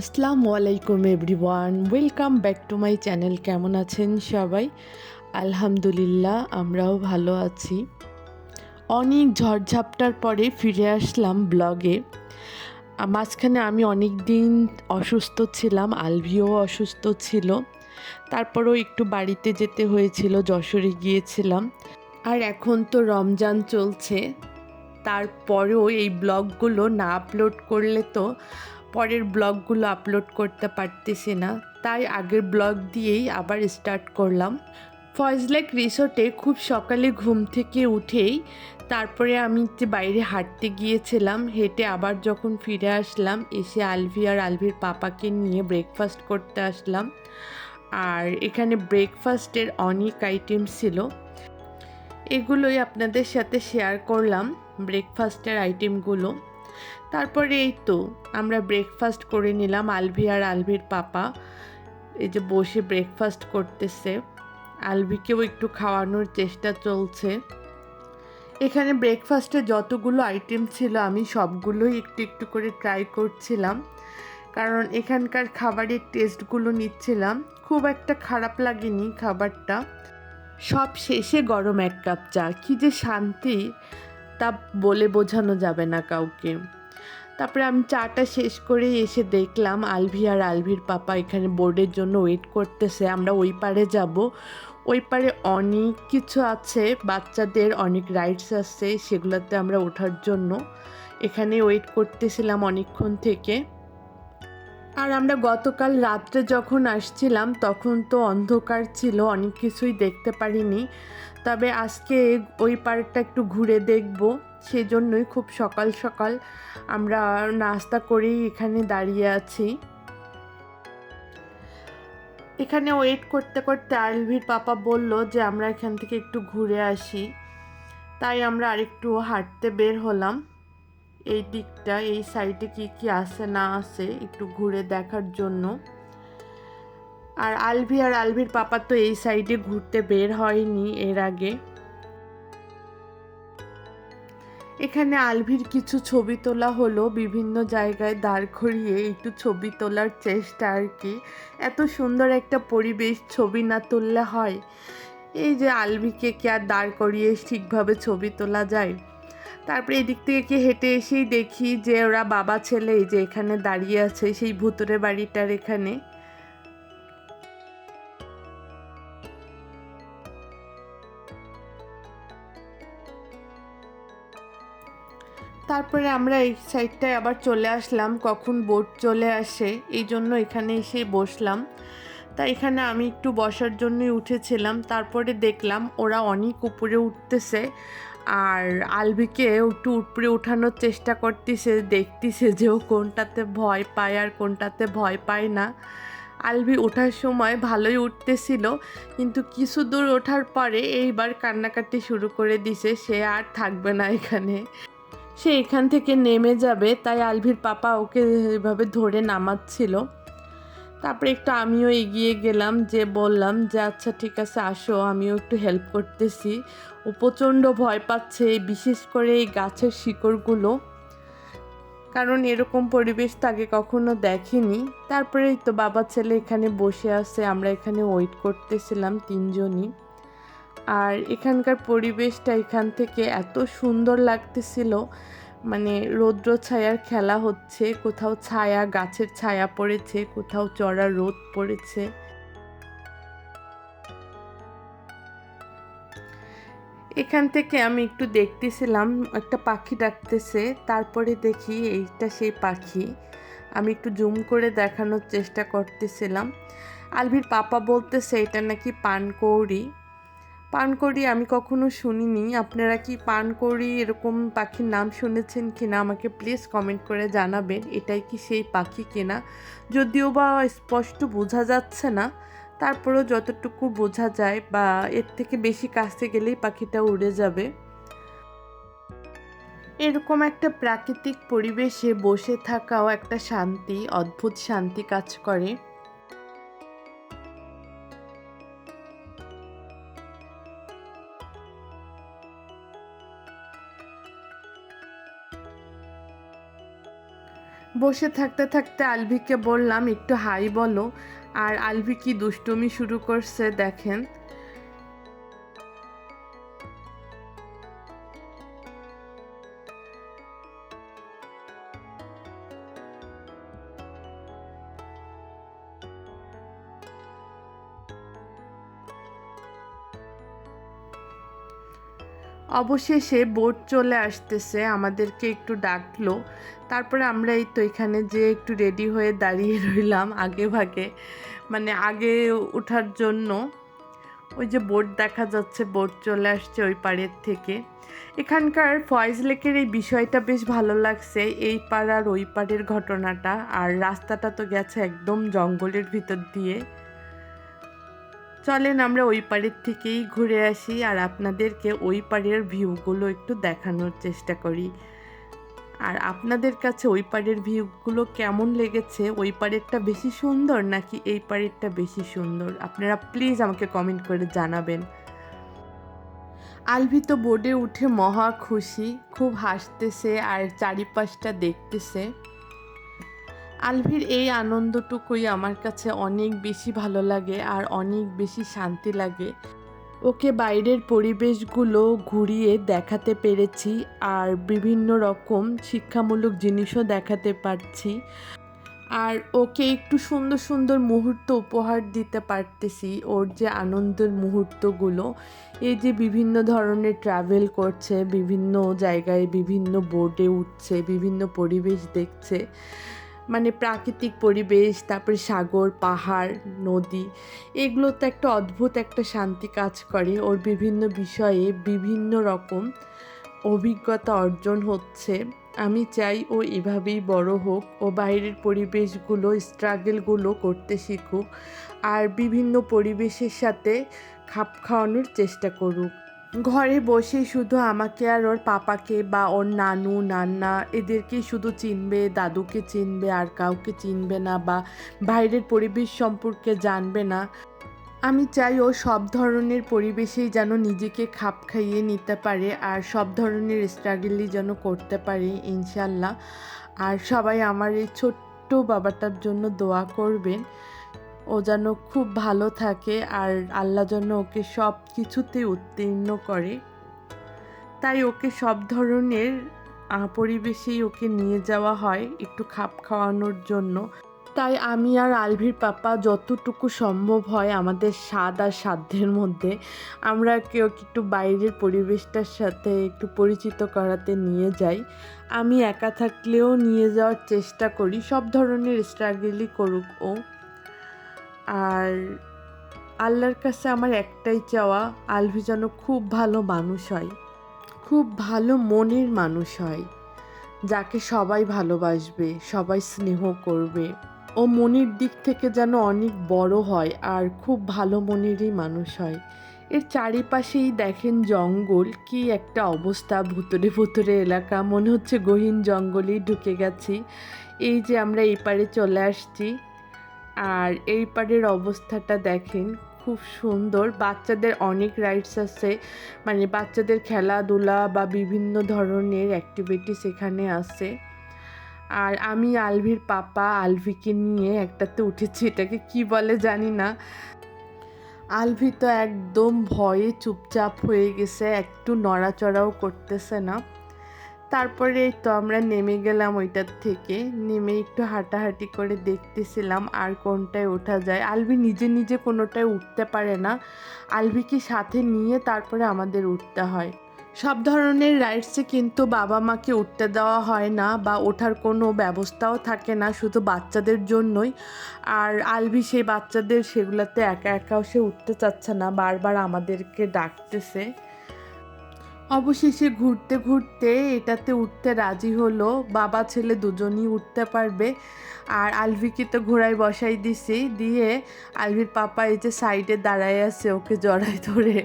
আসসালামু আলাইকুম everyone, welcome back to my channel, কেমন আছেন সবাই? আলহামদুলিল্লাহ, আমরাও ভালো আছি। অনেক ঝড়ঝাপটার পরে ফিরে আসলাম ব্লগে। মাঝখানে আমি অনেক দিন অসুস্থ ছিলাম, আলভিও অসুস্থ ছিল। তারপরেও একটু বাড়িতে যেতে হয়েছিল, যশোরে গিয়েছিলাম। আর এখন তো রমজান চলছে। তারপরেও এই ব্লগগুলো না আপলোড করলে তো পরের ব্লগগুলো আপলোড করতে পারতেছি না। তাই আগের ব্লগ দিয়েই আবার স্টার্ট করলাম। ফয়েজলেক রিসোর্টে খুব সকালে ঘুম থেকে উঠেই তারপরে আমি যে বাইরে হাঁটতে গিয়েছিলাম, হেঁটে আবার যখন ফিরে আসলাম, এসে আলভি আর আলভির পাপাকে নিয়ে ব্রেকফাস্ট করতে আসলাম। আর এখানে ব্রেকফাস্টের অনেক আইটেম ছিল। এগুলোই আপনাদের সাথে শেয়ার করলাম ব্রেকফাস্টের আইটেমগুলো তারপরে এই তো, আমরা ব্রেকফাস্ট করে নিলাম আলভি আর আলভির পাপা। এই যে বসে ব্রেকফাস্ট করতেছে। আলভিকেও একটু খাওয়ানোর চেষ্টা চলছে। এখানে ব্রেকফাস্টে যতগুলো আইটেম ছিল, আমি সবগুলোই একটু একটু করে ট্রাই করছিলাম। কারণ এখানকার খাবারের টেস্টগুলো নিচ্ছিলাম। খুব একটা খারাপ লাগেনি খাবারটা। সব শেষে গরম এক কাপ চা। কী যে শান্তি। তা বলে বোঝানো যাবে না কাউকে। তারপরে আমি চাটা শেষ করে এসে দেখলাম আলভি আর আলভির পাপা এখানে বোর্ডের জন্য ওয়েট করতেছে, আমরা ওই পারে যাব। ওই পারে অনেক কিছু আছে, বাচ্চাদের অনেক রাইডস আছে, সেগুলোতে আমরা ওঠার জন্য। এখানে ওয়েট করতেছিলাম অনেকক্ষণ থেকে। আর আমরা গতকাল রাত্রে যখন আসছিলাম, তখন তো অন্ধকার ছিল, অনেক কিছুই দেখতে পারিনি। তবে আজকে ওই পার্কটা একটু ঘুরে দেখব। সেই জন্যই খুব সকাল সকাল আমরা নাস্তা করেই এখানে দাঁড়িয়ে আছি। এখানে ওয়েট করতে করতে আলভির পাপা বলল যে আমরা এখান থেকে একটু ঘুরে আসি। তাই আমরা আরেকটু হাঁটতে বের হলাম। এই দিকটা, এই সাইডে কি কি আছে না আছে একটু ঘুরে দেখার জন্য। আর আলভি আর আলভির পাপা তো এই সাইডে ঘুরতে বের হয়নি এর আগে। এখানে আলভির কিছু ছবি তোলা হলো, বিভিন্ন জায়গায় দাঁড় করিয়ে একটু ছবি তোলার চেষ্টা আর কি। এত সুন্দর একটা পরিবেশ ছবি না তুললে হয়। এই যে আলভিকে কি আর দাঁড় করিয়ে ঠিকভাবে ছবি তোলা যায়? তারপরে এদিক থেকে কি হেঁটে এসেই দেখি যে ওরা বাবা ছেলে যে এখানে দাঁড়িয়ে আছে, সেই ভুতুরে বাড়িটার এখানে। তারপরে আমরা এই সাইডটায় আবার চলে আসলাম, কখন বোট চলে আসে, এই জন্য এখানে এসে বসলাম। তা এখানে আমি একটু বসার জন্যই উঠেছিলাম, তারপরে দেখলাম ওরা অনেক উপরে উঠতেছে, আর আলবিকে একটু উপরে উঠানোর চেষ্টা করতেছে, দেখতেছে যে ও কোনটাতে ভয় পায় আর কোনটাতে ভয় পায় না। আলবি ওঠার সময় ভালোই উঠতেছিল, কিন্তু কিছু দূর ওঠার পরে এইবার কান্নাকাটি শুরু করে দিছে, সে আর থাকবে না এখানে। সে এখান থেকে নেমে যাবে, তাই আলভির পাপা ওকে এভাবে ধরে নামাচ্ছিল। তারপরে একটু আমিও এগিয়ে গেলাম, যে বললাম যে আচ্ছা ঠিক আছে, আসো, আমিও একটু হেল্প করতেছি। ও প্রচণ্ড ভয় পাচ্ছে বিশেষ করে এই গাছের শিকড়গুলো, কারণ এরকম পরিবেশ তাকে কখনো দেখেনি। তারপরেই তো বাবা ছেলে এখানে বসে আছে, আমরা এখানে ওয়েট করতেছিলাম তিনজনই। আর এখানকার পরিবেশটা এখান থেকে এত সুন্দর লাগতেছিল। মানে রৌদ্র ছায়ার খেলা হচ্ছে, কোথাও ছায়া, গাছের ছায়া পড়েছে, কোথাও চড়া রোদ পড়েছে। এখান থেকে আমি একটু দেখতেছিলাম, একটা পাখি ডাকতেছে, তারপরে দেখি এইটা সেই পাখি। আমি একটু জুম করে দেখানোর চেষ্টা করতেছিলাম। আলভির পাপা বলতেছে, এটা নাকি পানকৌড়ি। পানকৌড়ি আমি কখনো শুনিনি। আপনারা কি পানকৌড়ি এরকম পাখির নাম শুনেছেন কিনা আমাকে প্লিজ কমেন্ট করে জানাবেন, এটাই কি সেই পাখি কিনা? যদিও বা স্পষ্ট বোঝা যাচ্ছে না, তারপরেও যতটুকু বোঝা যায় বা এর থেকে বেশি কাছে গেলেই পাখিটা উড়ে যাবে। এরকম একটা প্রাকৃতিক পরিবেশে বসে থাকাও একটা শান্তি, অদ্ভুত শান্তি কাজ করে। বসে থাকতে থাকতে আলভিকে বললাম, একটু হাই বলো। আর আলভি কি দুষ্টুমি শুরু করছে দেখেন। অবশেষে বোট চলে আসতেছে, আমাদেরকে একটু ডাকলো। তারপরে আমরা এই তো এখানে যে একটু রেডি হয়ে দাঁড়িয়ে রইলাম আগে ভাগে মানে আগে ওঠার জন্য। ওই যে বোট দেখা যাচ্ছে, বোট চলে আসছে ওই পাড়ের থেকে। এখানকার ফয়েজ লেকের এই বিষয়টা বেশ ভালো লাগছে, এই পাড় আর ওই পাড়ের ঘটনাটা। আর রাস্তাটা তো গেছে একদম জঙ্গলের ভিতর দিয়ে। চলেন আমরা ওই পাড়ের থেকেই ঘুরে আসি আর আপনাদেরকে ওই পাড়ের ভিউগুলো একটু দেখানোর চেষ্টা করি। আর আপনাদের কাছে ওই পাড়ের ভিউগুলো কেমন লেগেছে? ওই পাড়েরটা বেশি সুন্দর নাকি এই পাড়েরটা বেশি সুন্দর? আপনারা প্লিজ আমাকে কমেন্ট করে জানাবেন। আলভি তো বোর্ডে উঠে মহা খুশি, খুব হাসতেছে আর চারিপাশটা দেখতেছে। আলভির এই আনন্দটুকুই আমার কাছে অনেক বেশি ভালো লাগে আর অনেক বেশি শান্তি লাগে। ওকে বাইরের পরিবেশগুলো ঘুরিয়ে দেখাতে পেরেছি আর বিভিন্ন রকম শিক্ষামূলক জিনিসও দেখাতে পারছি। আর ওকে একটু সুন্দর সুন্দর মুহূর্ত উপহার দিতে পারতেছি ওর যে আনন্দের মুহূর্তগুলো। এই যে বিভিন্ন ধরনের ট্রাভেল করছে, বিভিন্ন জায়গায় বিভিন্ন বোর্ডে উঠছে, বিভিন্ন পরিবেশ দেখছে। মানে প্রাকৃতিক পরিবেশ, তারপরে সাগর, পাহাড়, নদী, এগুলো তো একটা অদ্ভুত একটা শান্তি কাজ করে। ওর বিভিন্ন বিষয়ে বিভিন্ন রকম অভিজ্ঞতা অর্জন হচ্ছে। আমি চাই ও এভাবেই বড় হোক। ও বাইরের পরিবেশগুলো, স্ট্রাগেলগুলো করতে শিখুক। আর বিভিন্ন পরিবেশের সাথে খাপ খাওয়ানোর চেষ্টা করুক। ঘরে বসে শুধু আমাকে আর ওর পাপাকে বা ওর নানু, নান্না এদেরকেই শুধু চিনবে, দাদুকে চিনবে, আর কাউকে চিনবে না বা বাইরের পরিবেশ সম্পর্কে জানবে না। আমি চাই ও সব ধরনের পরিবেশেই যেন নিজেকে খাপ খাইয়ে নিতে পারে আর সব ধরনের স্ট্রাগলই যেন করতে পারে, ইনশাল্লাহ। আর সবাই আমার এই ছোট্ট বাবাটার জন্য দোয়া করবেন। ও যেন খুব ভালো থাকে আর আল্লাহ যেন ওকে সব কিছুতে উত্তীর্ণ করে। তাই ওকে সব ধরনের পরিবেশেই ওকে নিয়ে যাওয়া হয় একটু খাপ খাওয়ানোর জন্য। তাই আমি আর আলভির পাপা যতটুকু সম্ভব হয় আমাদের স্বাদ আর সাধ্যের মধ্যে আমরা কেউ একটু বাইরের পরিবেশটার সাথে একটু পরিচিত করাতে নিয়ে যাই। আমি একা থাকলেও নিয়ে যাওয়ার চেষ্টা করি, সব ধরনের স্ট্রাগলই করুক ও। আর আল্লাহর কাছে আমার একটাই চাওয়া আলভি যেন খুব ভালো মানুষ হয়। খুব ভালো মনের মানুষ হয়, যাকে সবাই ভালোবাসবে, সবাই স্নেহ করবে। ও মনের দিক থেকে যেন অনেক বড় হয় আর খুব ভালো মনেরই মানুষ হয়। এর চারিপাশেই দেখেন জঙ্গল, কি একটা অবস্থা, ভুতরে ভুতরে এলাকা। মনে হচ্ছে গহীন জঙ্গলেই ঢুকে গেছি। এই যে আমরা এপারে চলে আসছি। আর এই পাড়ের অবস্থাটা দেখেন, খুব সুন্দর। বাচ্চাদের অনেক রাইডস আছে। মানে বাচ্চাদের খেলাধুলা বা বিভিন্ন ধরনের অ্যাক্টিভিটিস এখানে আছে। আর আমি আলভির পাপা আলভিকে নিয়ে একটাতে উঠেছি, এটাকে কি বলে জানি না। আলভি তো একদম ভয়ে চুপচাপ হয়ে গেছে, একটু নড়াচড়াও করতেছে না। তারপরে তো আমরা নেমে গেলাম ওইটার থেকে। নেমে একটু হাঁটাহাঁটি করে দেখতেছিলাম আর কোনটায় ওঠা যায়। আলবি নিজে নিজে কোনোটায় উঠতে পারে না। আলবিকে সাথে নিয়ে তারপরে আমাদের উঠতে হয়। সব ধরনের রাইডসে কিন্তু বাবা মাকে উঠতে দেওয়া হয় না বা ওঠার কোনো ব্যবস্থাও থাকে না, শুধু বাচ্চাদের জন্যই। আর আলবি সেই বাচ্চাদের সেগুলোতে একা একাও সে উঠতে চাচ্ছে না, বারবার আমাদেরকে ডাকতেছে। অবশেষে ঘুরতে ঘুরতে এটাতে উঠতে রাজি হলো। বাবা, ছেলে দুজনই উঠতে পারবে। আর আলভিকে তো ঘোড়ায় বসাই দিছি। দিয়ে আলভির পাপা এই যে সাইডে দাঁড়ায় আছে ওকে জড়াই ধরে।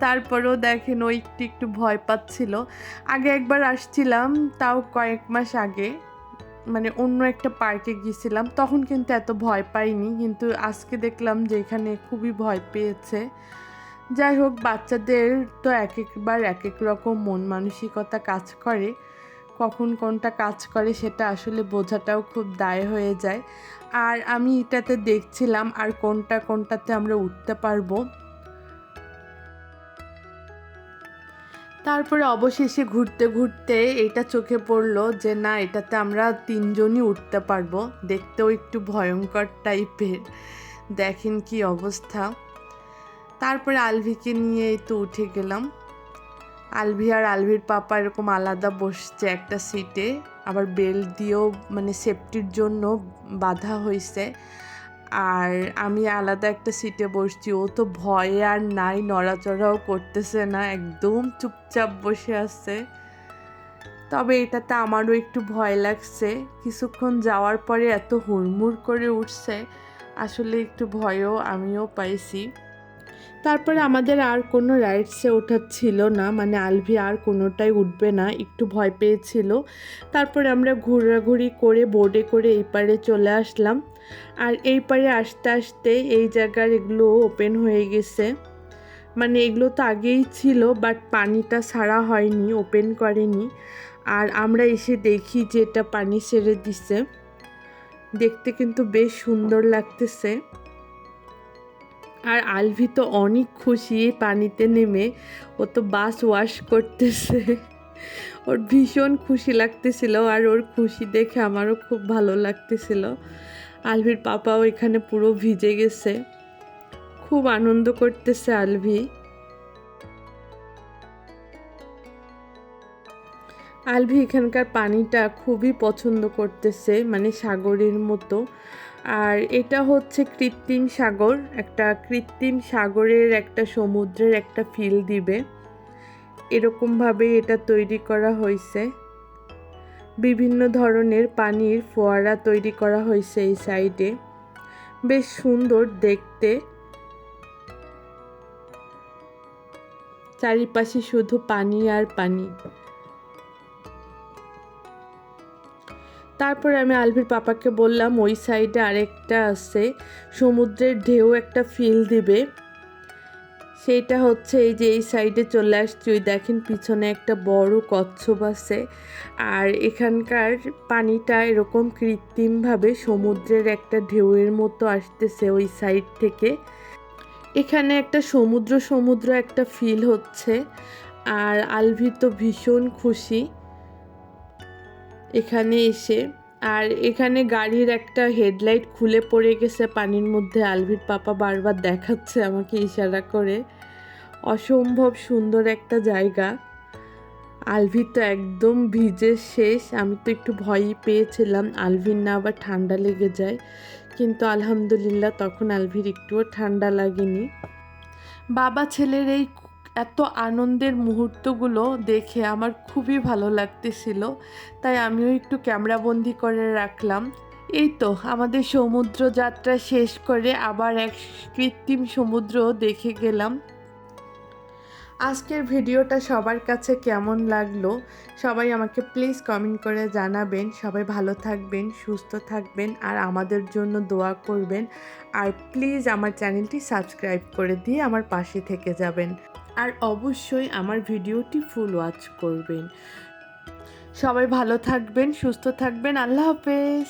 তারপরেও দেখেন ও একটু একটু ভয় পাচ্ছিল। আগে একবার আসছিলাম, তাও কয়েক মাস আগে। মানে অন্য একটা পার্কে গিয়েছিলাম। তখন কিন্তু এত ভয় পাইনি, কিন্তু আজকে দেখলাম যে এখানে খুবই ভয় পেয়েছে। যাই হোক, বাচ্চাদের তো এক একবার এক এক রকম মন মানসিকতা কাজ করে। কখন কোনটা কাজ করে সেটা আসলে বোঝাটাও খুব দায় হয়ে যায়। আর আমি এটাতে দেখছিলাম আর কোনটা কোনটাতে আমরা উঠতে পারব। তারপরে অবশেষে ঘুরতে ঘুরতে এটা চোখে পড়ল যে, না, এটাতে আমরা তিনজনই উঠতে পারব। দেখতেও একটু ভয়ঙ্কর টাইপের দেখেন কি অবস্থা। তারপরে আলভিকে নিয়ে তো উঠে গেলাম। আলভি আর আলভির পাপা এরকম আলাদা বসছে একটা সিটে আবার বেল দিয়েও মানে সেফটির জন্য বাধা হয়েছে আর আমি আলাদা একটা সিটে বসছি, ও তো ভয়ে আর নাই, নড়াচড়াও করতেছে না, একদম চুপচাপ বসে আছে। তবে এটাতে আমারও একটু ভয় লাগছে। কিছুক্ষণ যাওয়ার পরে এত হুড়মুড় করে উঠছে, আসলে একটু ভয়ও আমিও পাইছি। তারপরে আমাদের আর কোনো রাইডসে ওঠার ছিল না মানে আলভি আর কোনোটাই উঠবে না, একটু ভয় পেয়েছিল। তারপরে আমরা ঘোরাঘুরি করে বোর্ডে করে এই পারে চলে আসলাম। আর এই পারে আসতে আসতে এই জায়গার এগুলো ওপেন হয়ে গেছে। মানে এগুলো তো আগেই ছিল বাট পানিটা ছাড়া হয়নি ওপেন করেনি। আর আমরা এসে দেখি যে এটা পানি ছেড়ে দিছে। দেখতে কিন্তু বেশ সুন্দর লাগতেছে। আর আলভি তো অনেক খুশি পানিতে নেমে। ও তো বাস ওয়াশ করতেছে। ওর ভীষণ খুশি লাগতেছিল আর ওর খুশি দেখে আমারও খুব ভালো লাগতেছিল। আলভির পাপাও এখানে পুরো ভিজে গেছে। খুব আনন্দ করতেছে আলভি। আলভি এখানকার পানিটা খুবই পছন্দ করতেছে মানে সাগরের মতো। আর এটা হচ্ছে কৃত্রিম সাগর, একটা কৃত্রিম সাগরের একটা সমুদ্রের একটা ফিল দিবে। এরকমভাবে এটা তৈরি করা হয়েছে। বিভিন্ন ধরনের পানির ফোয়ারা তৈরি করা হয়েছে এই সাইডে বেশ সুন্দর দেখতে। চারিপাশে শুধু পানি আর পানি। তারপরে আমি আলভির পাপাকে বললাম, ওই সাইডে আরেকটা আছে, সমুদ্রের ঢেউ একটা ফিল দিবে। সেইটা হচ্ছে এই যে এই সাইডে চলে আসছি, ওই দেখেন পিছনে একটা বড় কচ্ছপ আছে। আর এখানকার পানিটা এরকম কৃত্রিমভাবে সমুদ্রের একটা ঢেউয়ের মতো আসতেছে ওই সাইড থেকে। এখানে একটা সমুদ্র সমুদ্র একটা ফিল হচ্ছে। আর আলভি তো ভীষণ খুশি। এখানে এসে, আর এখানে গাড়ির একটা হেডলাইট খুলে পড়ে গেছে পানির মধ্যে। আলভির পাপা বারবার দেখাচ্ছে আমাকে ইশারা করে। অসম্ভব সুন্দর একটা জায়গা। আলভি তো একদম ভিজে শেষ। আমি তো একটু ভয়ই পেয়েছিলাম আলভির না আবার ঠান্ডা লেগে যায়। কিন্তু আলহামদুলিল্লাহ তখন আলভির একটুও ঠান্ডা লাগেনি। বাবা ছেলের এই এত আনন্দের মুহূর্তগুলো দেখে আমার খুবই ভালো লাগতেছিল, তাই আমিও একটু ক্যামেরাবন্দি করে রাখলাম। এই তো, আমাদের সমুদ্র যাত্রা শেষ করে আবার এক কৃত্রিম সমুদ্র দেখে গেলাম। আজকের ভিডিওটা সবার কাছে কেমন লাগল? সবাই আমাকে প্লিজ কমেন্ট করে জানাবেন। সবাই ভালো থাকবেন, সুস্থ থাকবেন, আর আমাদের জন্য দোয়া করবেন। আর প্লিজ আমার চ্যানেলটি সাবস্ক্রাইব করে দিয়ে আমার পাশে থেকে যাবেন। আর অবশ্যই আমার ভিডিওটি ফুল ওয়াচ করবেন। সবাই ভালো থাকবেন সুস্থ থাকবেন আল্লাহ হাফেজ।